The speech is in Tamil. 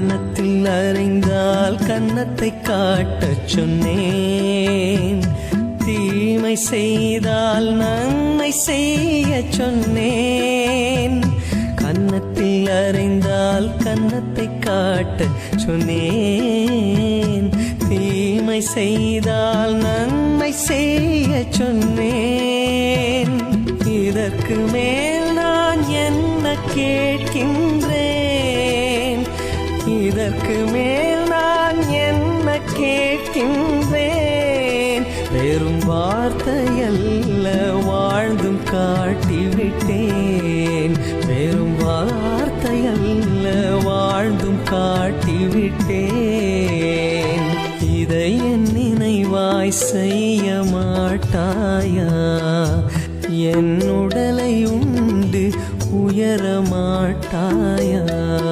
கன்னத்தில் அறைந்தால் கன்னத்தை காட்டச் சொன்னேன். தீமை செய்தால் நன்மை செய்ய சொன்னேன். கன்னத்தில் அறைந்தால் கன்னத்தை காட்டச் சொன்னேன். தீமை செய்தால் நன்மை செய்ய சொன்னேன். இதற்கு மேல் நான் என்ன கேட்கின்றேன்? இதற்கு மேல் நான் என்ன கேட்கின்றேன்? வெறும் வார்த்தையல்ல வாழ்ந்தும் காட்டிவிட்டேன். வெறும் வார்த்தையல்ல வாழ்ந்தும் காட்டிவிட்டேன். இதை என் நினைவாய் செய்ய மாட்டாயா? என் உடலை உண்டு உயர மாட்டாயா?